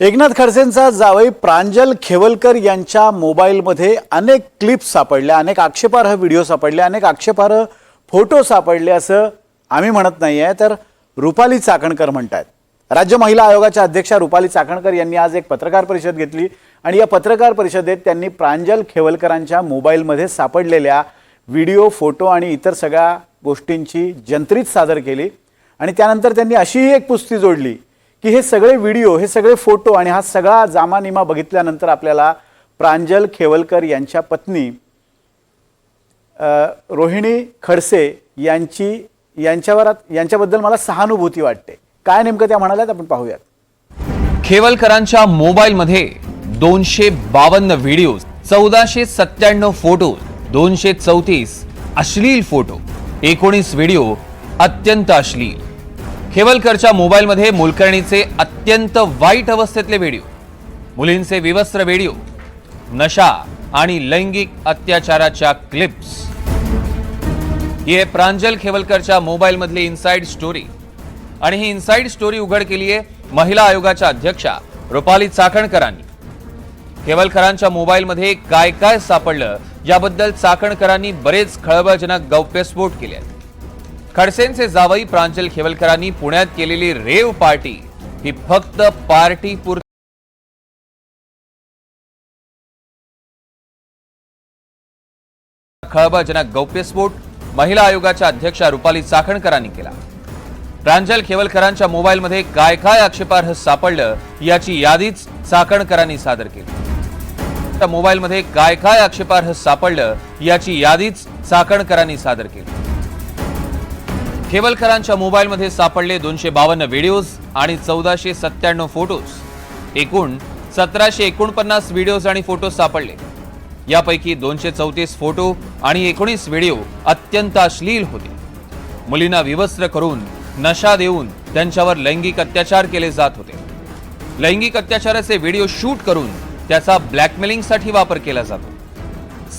एकनाथ खडसेंचा जावई प्रांजल खेवलकर यांच्या मोबाईलमध्ये अनेक क्लिप्स सापडल्या अनेक आक्षेपार्ह व्हिडिओ सापडले अनेक आक्षेपार्ह फोटो सापडले असं आम्ही म्हणत नाही आहे तर रुपाली चाकणकर आहेत राज्य महिला आयोगाच्या अध्यक्षा रुपाली चाकणकर यांनी आज एक पत्रकार परिषद घेतली आणि या पत्रकार परिषदेत त्यांनी प्रांजल खेवलकरांच्या मोबाईलमध्ये सापडलेल्या व्हिडिओ फोटो आणि इतर सगळ्या गोष्टींची जंत्रीत सादर केली आणि त्यानंतर त्यांनी अशीही एक पुस्ती जोडली. की हे सगळे व्हिडिओ हे सगळे फोटो आणि हा सगळा जामानिमा बघितल्यानंतर आपल्याला प्रांजल खेवलकर यांच्या पत्नी रोहिणी खडसे यांची यांच्यावर यांच्याबद्दल मला सहानुभूती वाटते. काय नेमकं त्या म्हणाल्यात आपण पाहूयात. खेवलकरांच्या मोबाईलमध्ये दोनशे बावन्न व्हिडिओ चौदाशे सत्त्याण्णव फोटो दोनशे चौतीस अश्लील फोटो एकोणीस व्हिडिओ अत्यंत अश्लील. खेवलकरच्या मोबाईलमध्ये मोलकर्णीचे अत्यंत वाईट अवस्थेतले व्हिडिओ मुलींचे विवस्त्र व्हिडिओ नशा आणि लैंगिक अत्याचाराच्या क्लिप्स. ही आहे प्रांजल खेवलकरच्या मोबाईलमधली इन्साईड स्टोरी. आणि ही इन्साईड स्टोरी उघड केली आहे महिला आयोगाच्या अध्यक्षा रुपाली चाकणकरांनी. खेवलकरांच्या मोबाईलमध्ये काय काय सापडलं याबद्दल चाकणकरांनी बरेच खळबळजनक गौप्यस्फोट केले आहेत खडसेंचे जावई प्रांजल खेवलकरांनी पुण्यात केलेली रेव पार्टी ही फक्त पार्टी पुर खळबळजनक गौप्यस्फोट महिला आयोगाच्या अध्यक्षा रुपाली चाकणकरांनी केला. प्रांजल खेवलकरांच्या मोबाईलमध्ये काय काय आक्षेपार्ह सापडलं याची यादीच चाकणकरांनी सादर केली. त्या मोबाईलमध्ये काय काय आक्षेपार्ह सापडलं याची यादीच चाकणकरांनी सादर केली. खेवलकरांच्या मोबाईलमध्ये सापडले दोनशे बावन्न व्हिडिओज आणि चौदाशे सत्त्याण्णव फोटोज. एकूण सतराशे एकोणपन्नास व्हिडिओज आणि फोटोज सापडले. यापैकी दोनशे चौतीस फोटो आणि एकोणीस व्हिडिओ अत्यंत अश्लील होते. मुलींना विवस्त्र करून नशा देऊन त्यांच्यावर लैंगिक अत्याचार केले जात होते. लैंगिक अत्याचाराचे व्हिडिओ शूट करून त्याचा ब्लॅकमेलिंगसाठी वापर केला जातो.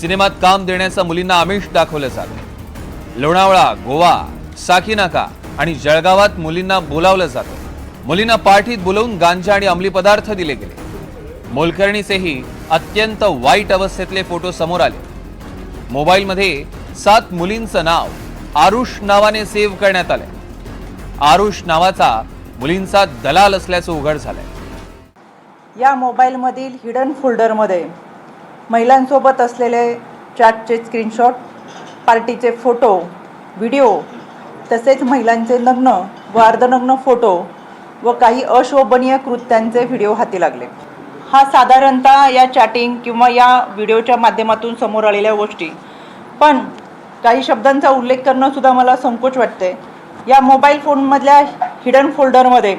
सिनेमात काम देण्याचं मुलींना आमिष दाखवलं जातं. लोणावळा गोवा साकीनाका आणि जळगावात मुलींना बोलावलं जातं. मुलींना पार्टीत बोलवून गांजा आणि अंमली पदार्थ दिले गेले. मोलकर्णीचेही अत्यंत वाईट अवस्थेतले फोटो समोर आले. मोबाईलमध्ये सात मुलींचं नाव आरुष नावाने सेव्ह करण्यात आलंय. आरुष नावाचा मुलींचा दलाल असल्याचं उघड झालंय. या मोबाईलमधील हिडन फोल्डरमध्ये महिलांसोबत असलेले चॅटचे स्क्रीनशॉट पार्टीचे फोटो व्हिडिओ तसेच महिलांचे नग्न व अर्धनग्न फोटो व काही अशोभनीय कृत्यांचे व्हिडिओ हाती लागले. हा साधारणतः या चॅटिंग किंवा या व्हिडिओच्या माध्यमातून समोर आलेल्या गोष्टी. पण काही शब्दांचा उल्लेख करणंसुद्धा मला संकोच वाटते. या मोबाईल फोनमधल्या हिडन फोल्डरमध्ये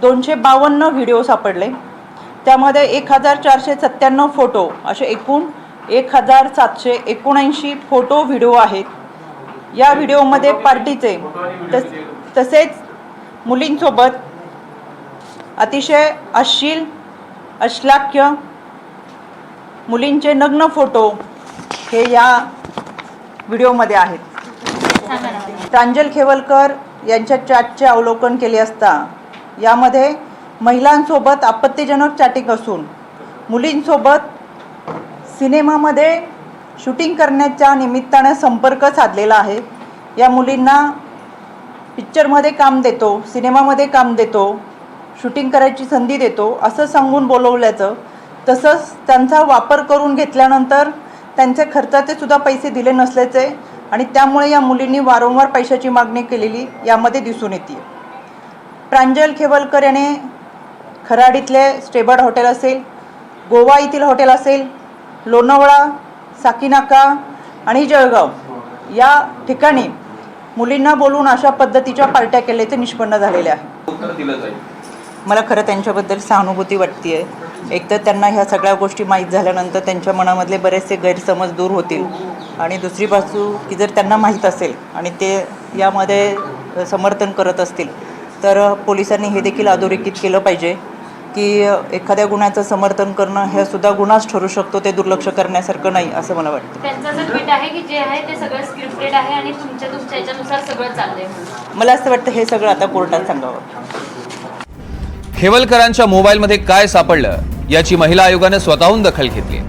दोनशे बावन्न व्हिडिओ सापडले. त्यामध्ये एक हजार चारशे सत्त्याण्णव फोटो असे एकूण एक हजार सातशे एकोणऐंशी फोटो व्हिडिओ आहेत. या व्हिडिओमध्ये पार्टीचे तस तसेच मुलींसोबत अतिशय अश्लील अश्लाख्य मुलींचे नग्न फोटो हे या व्हिडिओमध्ये आहेत. प्रांजल खेवलकर यांच्या चॅटचे अवलोकन केले असता यामध्ये महिलांसोबत आपत्तीजनक चॅटिंग असून मुलींसोबत सिनेमामध्ये शूटिंग करण्याच्या निमित्तानं संपर्क साधलेला आहे. या मुलींना पिक्चरमध्ये काम देतो सिनेमामध्ये काम देतो शूटिंग करायची संधी देतो असं सांगून बोलवल्याचं. तसंच त्यांचा वापर करून घेतल्यानंतर त्यांचे खर्चाचे सुद्धा पैसे दिले नसल्याचे आणि त्यामुळे या मुलींनी वारंवार पैशाची मागणी केलेली यामध्ये दिसून येते. प्रांजल खेवलकर याने खराडीतले स्टेबर्ड हॉटेल असेल गोवा येथील हॉटेल असेल लोणावळा साकीनाका आणि जळगाव या ठिकाणी मुलींना बोलून अशा पद्धतीच्या पार्ट्या केल्याचे निष्पन्न झालेले आहे मला खरं त्यांच्याबद्दल सहानुभूती वाटते आहे एकतर त्यांना ह्या सगळ्या गोष्टी माहीत झाल्यानंतर त्यांच्या मनामधले बरेचसे गैरसमज दूर होतील. आणि दुसरी बाजू की जर त्यांना माहीत असेल आणि ते यामध्ये समर्थन करत असतील तर पोलिसांनी हे देखील अधोरेखित केलं पाहिजे. की एखाद्या गुन्ह्याचं समर्थन करणं हे सुद्धा गुन्हाच ठरू शकतो ते दुर्लक्ष करण्यासारखं नाही असं मला वाटतं. त्यांचं असं ट्विट आहे की जे आहे ते सगळं स्क्रिप्टेड आहे आणि तुमच्या तुमच्या याच्यानुसार सगळं चाललंय. म्हणून मला असं वाटतं हे सगळं आता कोर्टात सांगावं. खेवलकरांच्या मोबाईलमध्ये काय सापडलं याची महिला आयोगानं स्वतःहून दखल घेतली.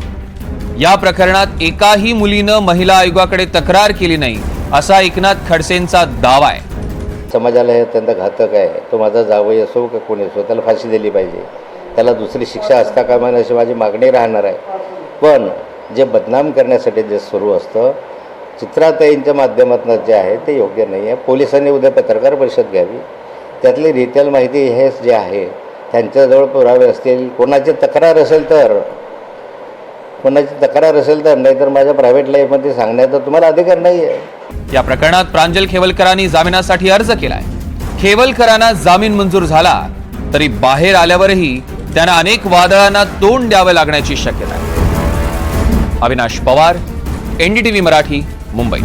या प्रकरणात एकाही मुलीनं महिला आयोगाकडे तक्रार केली नाही असा एकनाथ खडसेंचा दावा आहे. समाजाला हे अत्यंत घातक आहे. तो माझा जावई असो का कोणी असो त्याला फाशी दिली पाहिजे. त्याला दुसरी शिक्षा असता कामा नये अशी माझी मागणी राहणार आहे. पण जे बदनाम करण्यासाठी जे सुरू असतं चित्राताईंच्या माध्यमातून जे आहे ते योग्य नाही आहे पोलिसांनी उद्या पत्रकार परिषद घ्यावी. त्यातली रिटेल माहिती हे जे आहे त्यांच्याजवळ पुरावे असतील कोणाची तक्रार असेल तर कोणाची तक्रार असेल तर नाहीतर माझ्या प्रायव्हेट लाईफमध्ये सांगण्याचा तुम्हाला अधिकार नाही आहे या प्रकरणात प्रांजल खेवलकरांनी जामिनासाठी अर्ज केलाय. खेवलकरांना जामीन मंजूर झाला तरी बाहेर आल्यावरही त्यांना अनेक वादळांना तोंड द्यावं लागण्याची शक्यता आहे. अविनाश पवार एनडीटीव्ही मराठी मुंबई.